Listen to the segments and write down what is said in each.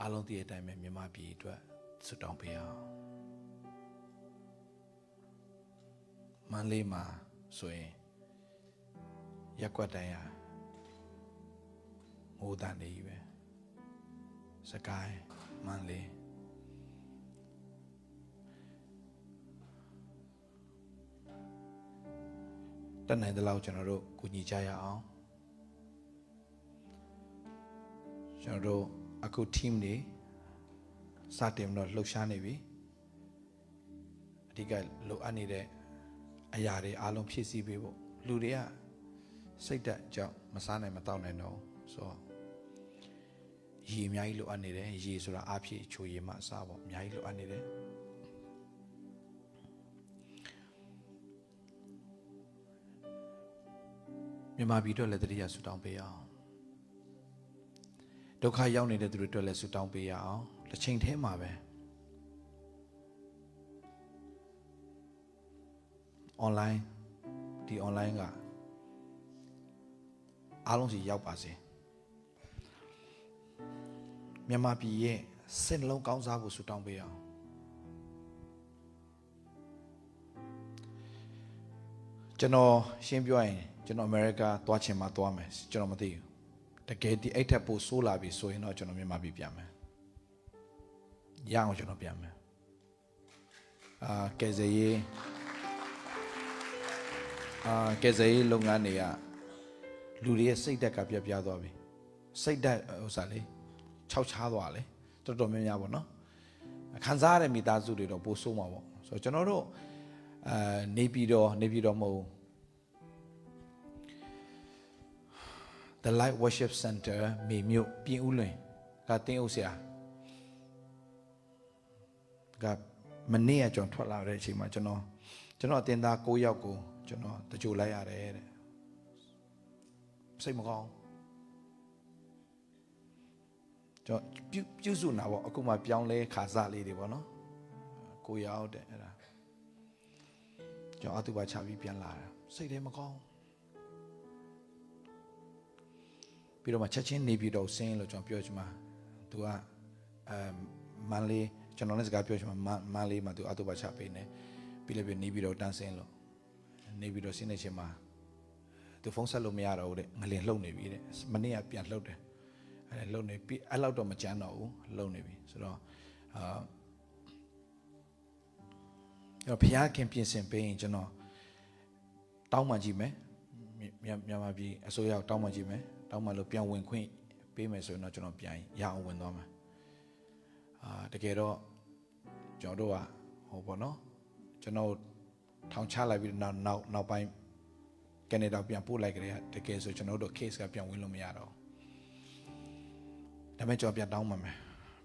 အားလုံးသိတဲ့အတိုင်းပဲမြန်မာပြည်အတွက်ဆုတောင်းပေးအောင်မန္တလေးမှာဆိုရင်ရက်ကွက်တိုင်းဟာမိုးတန်နေကြီးပဲစကိုင်းမန္တလေးတက်နိုင်တဲ့လောက်ကျွန်တော်တို့ကူညီကြရအောင်ကျွန်တော်တို့ အခု team တွေစတင်ပြီးတော့လှုပ်ရှားနေပြီအဓိကလိုအပ်နေတဲ့အရာတွေအားလုံးဖြည့်ဆည်းပေးဖို့လူတွေကစိတ်ဓာတ်ကြောင့်မစားနိုင်မတောက်နိုင်တော့ဘူးဆိုတော့ရေအများကြီးလိုအပ်နေတယ်ရေဆိုတာအဖြစ်ချိုရေမှအစားပေါ့အများကြီးလိုအပ်နေတယ်မြန်မာပြည်အတွက်လည်းတတိယဆူတောင်းပေးအောင် ဒုက္ခရောက်နေတဲ့သူတွေအတွက်လည်းဆူတောင်းပေးရအောင်တစ်ချိန်တည်းမှာပဲ online ဒီ online ကအားလုံးစီရောက်ပါစေမြန်မာပြည်ရဲ့စိတ်နှလုံးကောင်းစားဖို့ဆူတောင်းပေးအောင်ကျွန်တော်ရှင်းပြောရင်ကျွန်တော်အမေရိကသွားချင်မှသွားမယ်ကျွန်တော်မသိဘူး တကယ်ဒီအဲ့ထက်ပိုဆိုးလာပြီဆိုရင်တော့ကျွန်တော်မြန်မာပြည်ပြန်မယ်ရအောင်ကျွန်တော်ပြန်မယ်အာကယ်ဆယ်ရေးအာကယ်ဆယ်ရေးလုပ်ငန်းတွေကလူတွေရဲ့စိတ်ဓာတ်ကပြတ်ပြားသွားပြီစိတ်ဓာတ်ဥစ္စာလေးခြောက်ခြားသွားလေတော်တော်များများပေါ့နော်ခံစားရတဲ့မိသားစုတွေတော့ပိုဆိုးမှာပေါ့ဆိုတော့ကျွန်တော်တို့အာနေပြည်တော်နေပြည်တော်မဟုတ် The Light Worship Center မြေမြို့ပြင်ဦးလွင်ကတင်းဦးဆရာကမနေ့ကကျွန်တော်ထွက်လာတဲ့အချိန်မှာကျွန်တော်ကျွန်တော်အတင်သား9ယောက်ကိုကျွန်တော်တကြိုလိုက်ရတယ်တဲ့စိတ်မကောင်းကျွန်တော်ပြုပြုစုနာပေါ့အခုမှပြောင်းလဲခါစားလေးတွေပေါ့နော်9ယောက်တဲ့အဲ့ဒါကျွန်တော်အတူပါချပြီးပြန်လာတာစိတ်ထဲမကောင်း ပြီးတော့မှချက်ချင်းနေပြည်တော်ဆင်းလို့ကျွန်တော်ပြောချင်မှာသူကအဲမန်လေးကျွန်တော်လည်းစကားပြောချင်မှာမန်လေးမှာသူအတူပါချပေးနေပြီးလည်းပြီးနေပြည်တော်တန်းဆင်းလို့နေပြည်တော်ဆင်းနေချိန်မှာသူဖုန်းဆက်လို့မရတော့ဘူးတဲ့ငလင်လှုပ်နေပြီတဲ့မနေ့ကပြန်လှုပ်တယ်အဲလှုပ်နေပြီအဲ့လောက်တော့မကြမ်းတော့ဘူးလှုပ်နေပြီဆိုတော့အာကျွန်တော်ဘုရားခင်ပြင်ဆင်ပေးရင်ကျွန်တော်တောင်းပန်ကြည့်မယ်မြန်မာပြည်အစိုးရတောင်းပန်ကြည့်မယ် တောင်းမှလို့ပြန်ဝင်ခွင့်ပေးမယ်ဆိုရင်တော့ကျွန်တော်ပြန်ရအောင်ဝင်သွားမယ်အာတကယ်တော့ကျွန်တော်တို့ကဟိုပေါ့နော်ကျွန်တော်ထောင်ချလိုက်ပြီးတော့နောက်နောက်နောက်ပိုင်းကနေဒါပြန်ပို့လိုက်ကြတယ်တကယ်ဆိုကျွန်တော်တို့ case ကပြန်ဝင်လို့မရတော့ဘူးဒါပေမဲ့ကျွန်တော်ပြန်တောင်းမှမယ်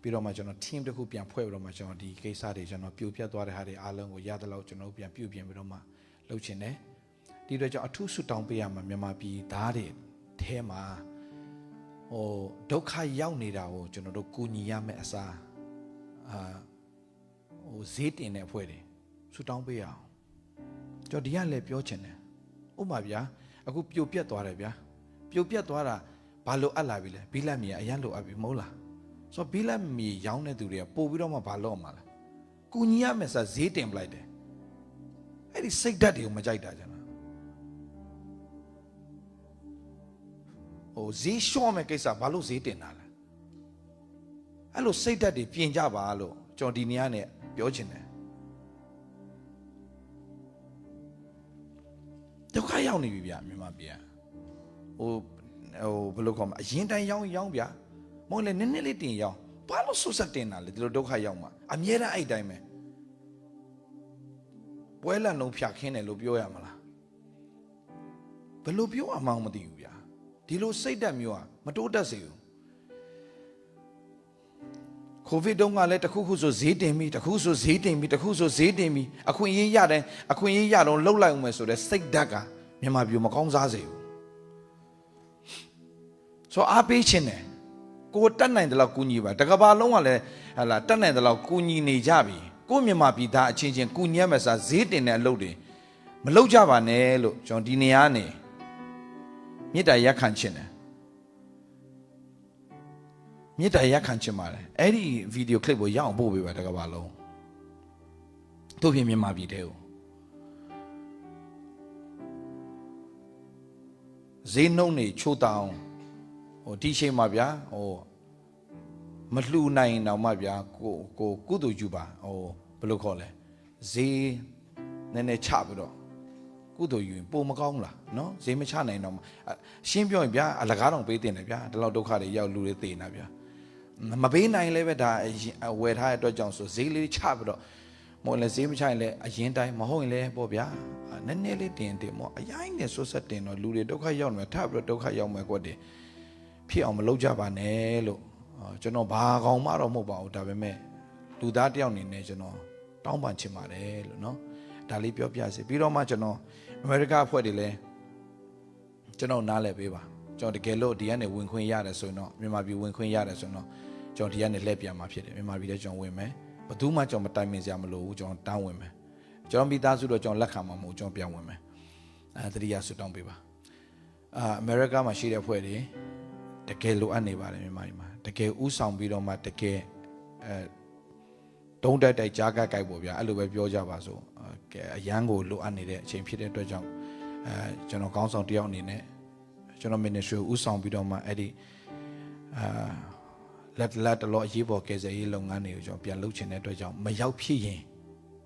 ပြီးတော့မှကျွန်တော် team တစ်ခုပြန်ဖွဲ့ပြီးတော့မှကျွန်တော်ဒီကိစ္စတွေကျွန်တော်ပြိုပြတ်သွားတဲ့ဟာတွေအားလုံးကိုရတဲ့လောက်ကျွန်တော်တို့ပြန်ပြုပြင်ပြီးတော့မှလုပ်ချင်တယ်ဒီတော့ကျွန်တော်အထူးဆုတောင်းပေးရမှာမြန်မာပြည်သားတွေ အဲမှာဟိုဒုက္ခရောက်နေတာကိုကျွန်တော်တို့ကူညီရမယ့်အစားအာဟိုဈေးတင်တဲ့အဖွဲ့တွေဆုတောင်းပေးရအောင်ကျွန်တော်ဒီကလည်းပြောချင်တယ်ဥပမာဗျာအခုပြိုပြတ်သွားတယ်ဗျာပြိုပြတ်သွားတာဘာလို့အပ်လာပြီလဲဘီလက်မီကအရင်လိုအပ်ပြီမဟုတ်လားဆိုတော့ဘီလက်မီရောင်းတဲ့သူတွေကပို့ပြီးတော့မှဘာလို့အောင်မလဲကူညီရမယ်ဆိုဈေးတင်ပလိုက်တယ်အဲ့ဒီစိတ်ဓာတ်တွေကိုမကြိုက်တာကျွန်တော် ဈေးလျှော့မဲ့ကိစ္စဘာလို့ဈေးတင်တာလဲအဲ့လိုစိတ်ဓာတ်တွေပြင်ကြပါလို့ကျွန်တော်ဒီနေရာနဲ့ပြောချင်တယ်ဒုက္ခရောက်နေပြီဗျမြန်မာပြည်ဟိုဟိုဘယ်လိုခေါ်မလဲအရင်တိုင်းရောင်းရောင်းဗျမဟုတ်လေနည်းနည်းလေးတင်ရောင်းဘာလို့ဆွဆက်တင်တာလဲဒီလိုဒုက္ခရောက်မှာအမြဲတမ်းအဲ့တိုင်းပဲပွဲလန့်လုံးဖြတ်ခင်းတယ်လို့ပြောရမလားဘယ်လိုပြောရမှန်းမသိဘူးဗျာ ဒီလိုစိတ်ဓာတ်မျိုးอ่ะမတိုးတက်စေဘူးကိုဗစ်တုန်းကလည်းတခုခုဆိုဈေးတင်ပြီတခုဆိုဈေးတင်ပြီတခုဆိုဈေးတင်ပြီအခွင့်အရေးရတယ်အခွင့်အရေးရတော့လှုပ်လိုက်အောင်မယ်ဆိုတော့စိတ်ဓာတ်ကမြန်မာပြည်မကောင်းစားစေဘူးဆိုအားပေးခြင်းတယ်ကိုယ်တက်နိုင်တယ်လို့ကူညီပါတကဘာလုံးကလည်းဟာလာတက်နိုင်တယ်လို့ကူညီနေကြပြီကိုမြန်မာပြည်သားအချင်းချင်းကူညီရမယ်စားဈေးတင်တဲ့အလုပ်တွေမလုပ်ကြပါနဲ့လို့ကျွန်တော်ဒီနေရာနေ မေတ္တာရက်ခံခြင်းတယ်မေတ္တာရက်ခံချင်ပါတယ်အဲ့ဒီဗီဒီယိုကလစ်ကိုရအောင်ပို့ပေးပါတကဘာလုံးတို့ပြင်မြန်မာပြည်တဲ့ကိုဈေးနှုန်းနေချိုးတောင်းဟိုဒီချိန်မှာဗျာဟိုမလှူနိုင်တော့မှဗျာကိုကိုကုတူယူပါဟိုဘယ်လိုခေါ်လဲဈေးနည်းနည်းချပြီးတော့ ကုသိုလ်ယူရင်ပိုမကောင်းလားနော်ဈေးမချနိုင်တော့မှအရှင်းပြောရင်ဗျာအလကားတော့ပေးတင်တယ်ဗျာဒီလောက်ဒုက္ခတွေရောက်လူတွေသေနေတာဗျာမပေးနိုင်လည်းပဲဒါအရင်ဝယ်ထားတဲ့အတွက်ကြောင့်ဆိုဈေးလေးချပြီးတော့မဟုတ်လည်းဈေးမချရင်လည်းအရင်တိုင်းမဟုတ်ရင်လည်းပေါ့ဗျာနည်းနည်းလေးတင်တင်ပေါ့အရင်နဲ့ဆွဆက်တင်တော့လူတွေဒုက္ခရောက်နေမှာထပ်ပြီးတော့ဒုက္ခရောက်မယ်ကွက်တယ်ဖြစ်အောင်မလုပ်ကြပါနဲ့လို့အော်ကျွန်တော်ဘာကောင်မှတော့မဟုတ်ပါဘူးဒါပေမဲ့လူသားတယောက်အနေနဲ့ကျွန်တော်တောင်းပန်ချင်ပါတယ်လို့နော် ဒါလေးပြောပြစီပြီးတော့မှကျွန်တော်အမေရိကအဖွဲ့တွေလည်းကျွန်တော်နားလည်ပေးပါကျွန်တော်တကယ်လို့ဒီကနေဝင်ခွင့်ရတယ်ဆိုရင်တော့မြန်မာပြည်ဝင်ခွင့်ရတယ်ဆိုရင်တော့ကျွန်တော်ဒီကနေလှည့်ပြန်มาဖြစ်တယ်မြန်မာပြည်လည်းကျွန်တော်ဝင်မယ်ဘယ်သူမှကျွန်တော်မတိုင်ပင်စရာမလိုဘူးကျွန်တော်တောင်းဝင်မယ်ကျွန်တော်မိသားစုတော့ကျွန်တော်လက်ခံမှာမဟုတ်ကျွန်တော်ပြန်ဝင်မယ်အဲတတိယဆုတောင်းပေးပါအာအမေရိကမှာရှိတဲ့အဖွဲ့တွေတကယ်လိုအပ်နေပါတယ်မြန်မာပြည်မှာတကယ်ဥဆောင်ပြီးတော့မှတကယ်အဲ တုံးတက်တိုက်ကြားကကြိုက်ပေါ့ဗျာအဲ့လိုပဲပြောကြပါစို့အဲကဲအရန်ကိုလိုအပ်နေတဲ့အချိန်ဖြစ်တဲ့အတွက်ကြောင့်အဲကျွန်တော်ကောင်းဆောင်တယောက်အနေနဲ့ကျွန်တော် ministry ကိုဥဆောင်ပြီးတော့မှအဲ့ဒီအာလက်လက်တလို့အရေးပေါ်ကယ်ဆယ်ရေးလုပ်ငန်းတွေကိုကျွန်တော်ပြန်လုပ်ချင်တဲ့အတွက်ကြောင့်မရောက်ဖြစ်ရင်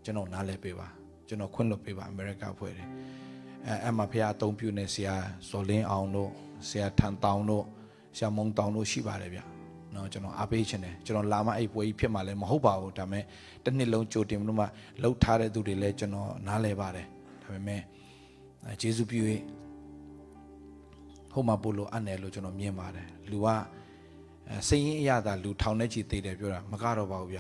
ကျွန်တော်နားလဲပေးပါကျွန်တော်ခွင့်လွှတ်ပေးပါအမေရိကဖွဲ့တယ်အဲအမှဖះအသုံးပြုနေဆရာဇော်လင်းအောင်တို့ဆရာထန်တောင်တို့ဆရာမုံတောင်တို့ရှိပါတယ်ဗျ နော်ကျွန်တော်အားပေးခြင်းတယ်ကျွန်တော်လာမအဲ့ပွဲကြီးဖြစ်မှလည်းမဟုတ်ပါဘူးဒါပေမဲ့တစ်နှစ်လုံးကြိုတင်ပြီးတော့မှလှုပ်ထားတဲ့သူတွေလည်းကျွန်တော်နားလဲပါတယ်ဒါပေမဲ့ယေရှုပြု၍ဟိုမှာပို့လို့အပ်တယ်လို့ကျွန်တော်မြင်ပါတယ်လူကစိတ်ရင်းအရသာလူထောင်နဲ့ချီသေးတယ်ပြောတာမကတော့ပါဘူးဗျ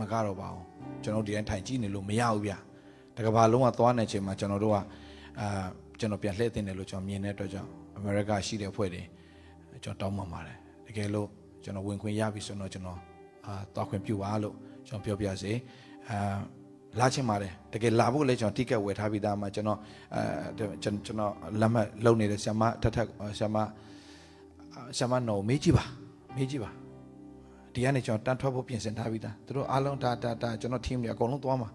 မကတော့ပါဘူးကျွန်တော်ဒီတိုင်းထိုင်ကြည့်နေလို့မရဘူးဗျတကဘာလုံးကသွားနေချိန်မှာကျွန်တော်တို့ကအာကျွန်တော်ပြန်လှည့်တင်တယ်လို့ကျွန်တော်မြင်တဲ့အတွက်ကြောင့်အမေရိကရှိတဲ့ဖွဲ့တွေကျွန်တော်တောင်းပန်ပါတယ်တကယ်လို့ ကျွန်တော်ဝင်ခွင့်ရပြီဆိုတော့ကျွန်တော်အာတောက်ခွင့်ပြုပါလို့ကျွန်တော်ပြောပြစေအာလာချင်ပါတယ်တကယ်လာဖို့လည်းကျွန်တော်တိကက်ဝယ်ထားပြီးသားမှာကျွန်တော်အဲကျွန်ကျွန်တော်လက်မှတ်လုပ်နေတဲ့ဆ iam ထက်ထက်ဆ iam ဆ iam နော်မေးကြည့်ပါမေးကြည့်ပါဒီကနေကျွန်တော်တန်ထွက်ဖို့ပြင်ဆင်ထားပြီးသားသူတို့အားလုံးဒါဒါဒါကျွန်တော် team တွေအကုန်လုံးသွားမှာ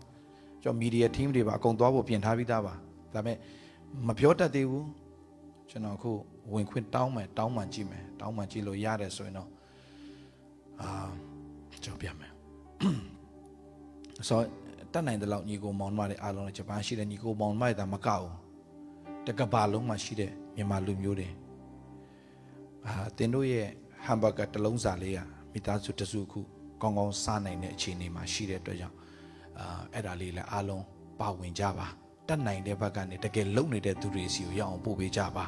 ကျွန်တော် media team တွေပါအကုန်သွားဖို့ပြင်ထားပြီးသားပါဒါပေမဲ့မပြောတတ်သေးဘူးကျွန်တော်အခုဝင်ခွင့်တောင်းမယ်တောင်းမှန်ကြည့်မယ်တောင်းမှန်ကြည့်လို့ရတယ်ဆိုရင်တော့ အာကျွန်တော်ပြန်မယ်ဆိုတော့တတ်နိုင်တဲ့လောက်ညီကိုမောင်နှမတွေအားလုံးလည်းဂျပန်ရှိတဲ့ညီကိုမောင်နှမတွေဒါမကဘူးတကဘာလုံးမှာရှိတဲ့မြန်မာလူမျိုးတွေအာတင်တို့ရဲ့ဟမ်ဘာဂါတစ်လုံးစာလေးကမိသားစုတစ်စုခုကောင်းကောင်းစားနိုင်တဲ့အခြေအနေမှာရှိတဲ့အတွက်ကြောင့်အာအဲ့ဒါလေးလည်းအားလုံးပါဝင်ကြပါတတ်နိုင်တဲ့ဘက်ကနေတကယ်လုံနေတဲ့သူတွေစီကိုရအောင်ပို့ပေးကြပါ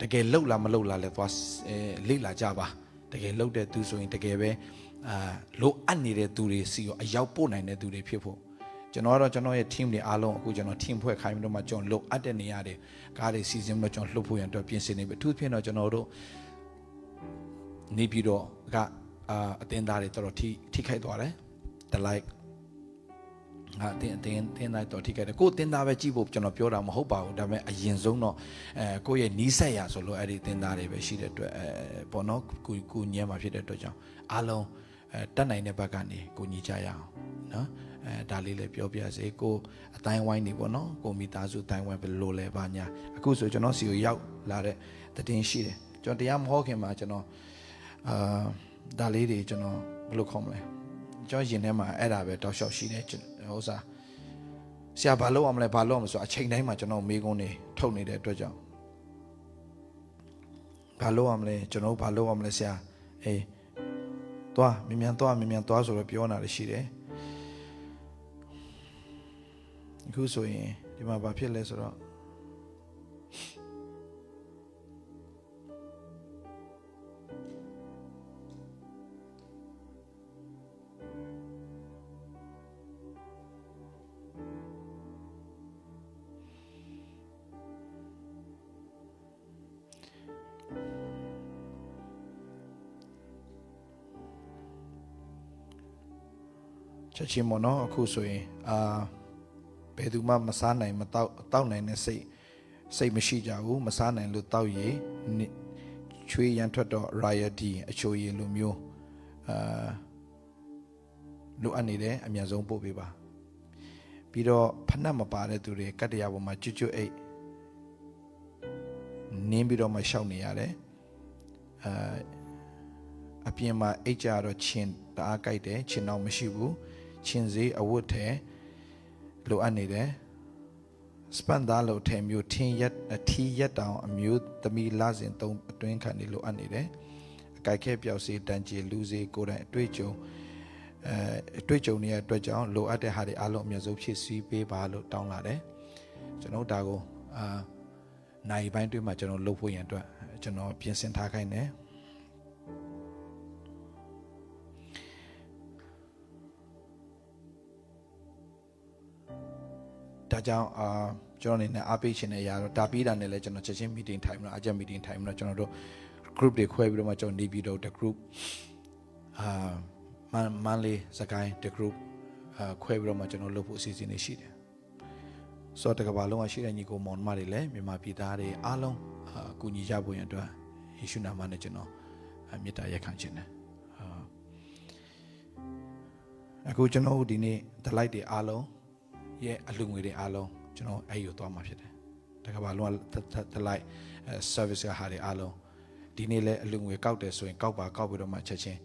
တကယ်လှုပ်လားမလှုပ်လားလဲသွားအဲလေ့လာကြပါ တကယ်လှုပ်တဲ့သူဆိုရင်တကယ်ပဲအာလိုအပ်နေတဲ့သူတွေစီကိုအရောက်ပို့နိုင်တဲ့သူတွေဖြစ်ဖို့ကျွန်တော်ကတော့ကျွန်တော်ရဲ့ team တွေအားလုံးအခုကျွန်တော် team ဖွဲ့ခိုင်းပြီးတော့မှကျွန်တော်လှုပ်အပ်တဲ့နေရာတွေကားတွေစီစဉ်ပြီးတော့ကျွန်တော်လှုပ်ဖို့ရန်အတွက်ပြင်ဆင်နေပြီအထူးသဖြင့်တော့ကျွန်တော်တို့နေပြီးတော့ကအာအတင်းသားတွေတော်တော်ထိထိခိုက်သွားတယ် the like ဟာတင်းတင်းတင်းသားတော်ထိခိုက်တယ်ကိုယ်တင်းသားပဲကြည့်ဖို့ကျွန်တော်ပြောတာမဟုတ်ပါဘူးဒါပေမဲ့အရင်ဆုံးတော့အဲကိုယ့်ရဲ့နီးစက်ရဆိုလို့အဲ့ဒီတင်းသားတွေပဲရှိတဲ့အတွက်အဲပေါ့နော်ကိုကိုညံမှာဖြစ်တဲ့အတွက်ကြောင့်အားလုံးအဲတက်နိုင်တဲ့ဘက်ကနေကိုညီကြရအောင်နော်အဲဒါလေးလည်းပြောပြစေကိုအတိုင်းဝိုင်းနေပေါ့နော်ကိုမိသားစုအတိုင်းဝိုင်းဘယ်လိုလဲပါညာအခုဆိုကျွန်တော်စီကိုရောက်လာတဲ့တည်င်းရှိတယ်ကျွန်တော်တရားမဟောခင်မှာကျွန်တော်အာဒါလေးတွေကျွန်တော်ဘယ်လိုခေါ်မလဲ ကျွန်တော်ရင်ထဲမှာအဲ့ဒါပဲတောက်လျှောက်ရှိတယ်ကျွန်တော်ဥစားဆရာဘာလုပ်အောင်မလဲဘာလုပ်အောင်မလဲဆိုအချိန်တိုင်းမှာကျွန်တော်မေးခွန်းနေထုတ်နေတဲ့အတွက်ကြောင့်ဘာလုပ်အောင်မလဲကျွန်တော်ဘာလုပ်အောင်မလဲဆရာအေးသွားမြန်မြန်သွားမြန်မြန်သွားဆိုတော့ပြောနေတာလည်းရှိတယ်အခုဆိုရင်ဒီမှာဘာဖြစ်လဲဆိုတော့ ချက်ချင်းပေါ့နော်အခုဆိုရင်အာဘယ်သူမှမစားနိုင်မတောက်တောက်နိုင်တဲ့စိတ်စိတ်မရှိကြဘူးမစားနိုင်လို့တောက်ရည်နိချွေးရန်ထွက်တော့ royalty အချိုရည်လိုမျိုးအာလိုအပ်နေတယ်အမြန်ဆုံးပို့ပေးပါပြီးတော့ဖဏတ်မပါတဲ့သူတွေကတ္တရာပေါ်မှာကျွတ်ကျွတ်အိတ်နင်းပြီးတော့မှရှောက်နေရတယ်အာအပြင်မှာအိတ်ကြတော့ချင်းတအားကြိုက်တယ်ချင်းတော့မရှိဘူး ချင်းစေးအဝတ်ထဲလိုအပ်နေတယ်စပန်သားလို့ထဲမျိုးထင်းရက်အထီးရက်တောင်အမျိုးသမီးလာစဉ်သုံးအတွင်းခံနေလိုအပ်နေတယ်အကြိုက်ခဲပြောက်စေးတန်ကြီးလူစေးကိုယ်တိုင်အတွေ့အကြုံအဲအတွေ့အကြုံတွေရဲ့အတွက်ကြောင့်လိုအပ်တဲ့ဟာတွေအားလုံးအမြဲဆုံးဖြည့်ဆည်းပေးပါလို့တောင်းလာတယ်ကျွန်တော်ဒါကိုအာနိုင်ပိုင်းတွင်းမှာကျွန်တော်လုပ်ဖို့ရန်အတွက်ကျွန်တော်ပြင်ဆင်ထားခိုင်းတယ် ဒါကြောင့်အာကျွန်တော်အနေနဲ့အားပေးခြင်းနဲ့ရတော့ဒါပြီးတာနဲ့လည်းကျွန်တော်ချက်ချင်း meeting ထိုင်မလို့အကြက် meeting ထိုင်မလို့ကျွန်တော်တို့ group တွေခွဲပြီးတော့မှကျွန်တော်နေပြီးတော့တ group အာမန်မန်လေးစကိုင်းတ group အာခွဲပြီးတော့မှကျွန်တော်လုပ်ဖို့အစီအစဉ်တွေရှိတယ်ဆိုတော့တကဘာလုံးကရှိတဲ့ညီကိုမောင်နှမတွေလည်းမြန်မာပြည်သားတွေအားလုံးအာကူညီကြဖို့ရန်အတွက်ယေရှုနာမနဲ့ကျွန်တော်အမေတ္တာရက်ခံခြင်းနဲ့အာအခုကျွန်တော်တို့ဒီနေ့ the light တွေအားလုံး ရဲ့အလူငွေတွေအားလုံးကျွန်တော်အဲ့ယူသွားမှာဖြစ်တယ်။တကဘာလုံးက the light service ကဟာတွေအားလုံးဒီနေ့လဲအလူငွေကောက်တယ်ဆိုရင်ကောက်ပါကောက်ပြီးတော့မှချက်ချင်း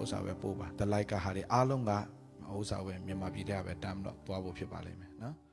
ဥစ္စာပဲပို့ပါ the light ကဟာတွေအားလုံးကဥစ္စာပဲမြန်မာပြည်ထဲကပဲတမ်းတော့သွားဖို့ဖြစ်ပါလိမ့်မယ်နော်။